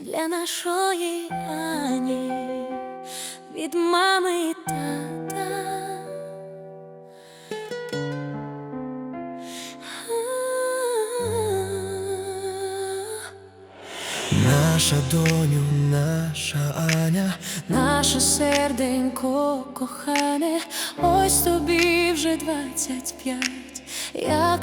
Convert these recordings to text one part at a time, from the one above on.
для нашої Ані від мами і тата. Наша доню, наша Аня, Наше серденько кохане, ось тобі вже двадцять п'ять,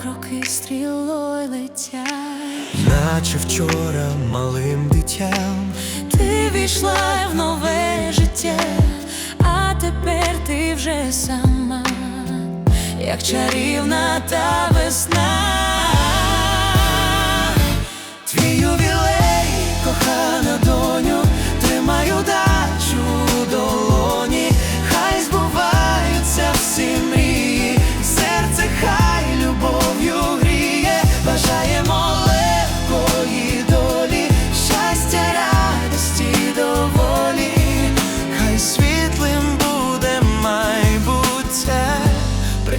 як роки стрілою летять. наче вчора малим дитям, Ти війшла в нове життя, а тепер ти вже сама, як чарівна та весна.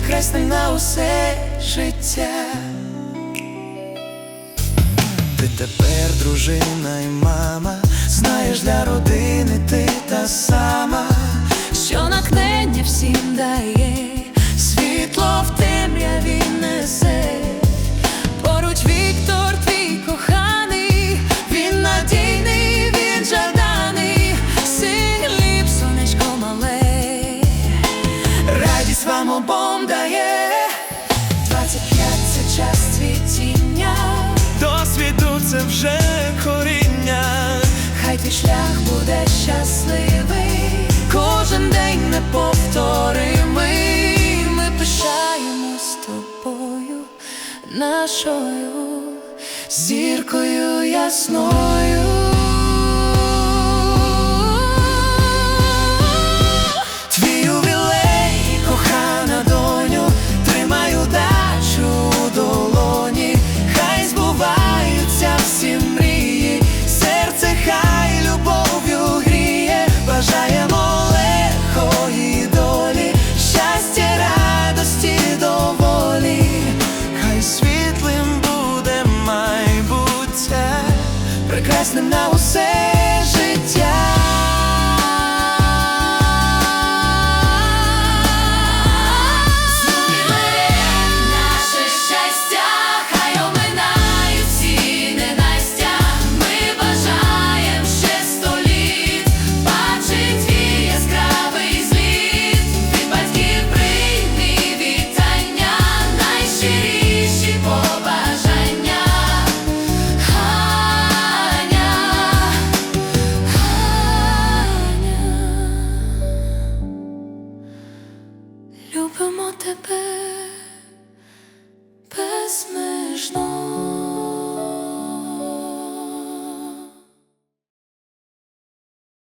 Прекрасним на усе життя. Ти тепер дружина і мама, знаєш для родини ти та сама, що натхнення всім дає, це вже коріння, хай твій шлях буде щасливий, кожен день неповторимий. Ми пишаємось тобою, нашою зіркою ясною. Прекрасним на усе the bed.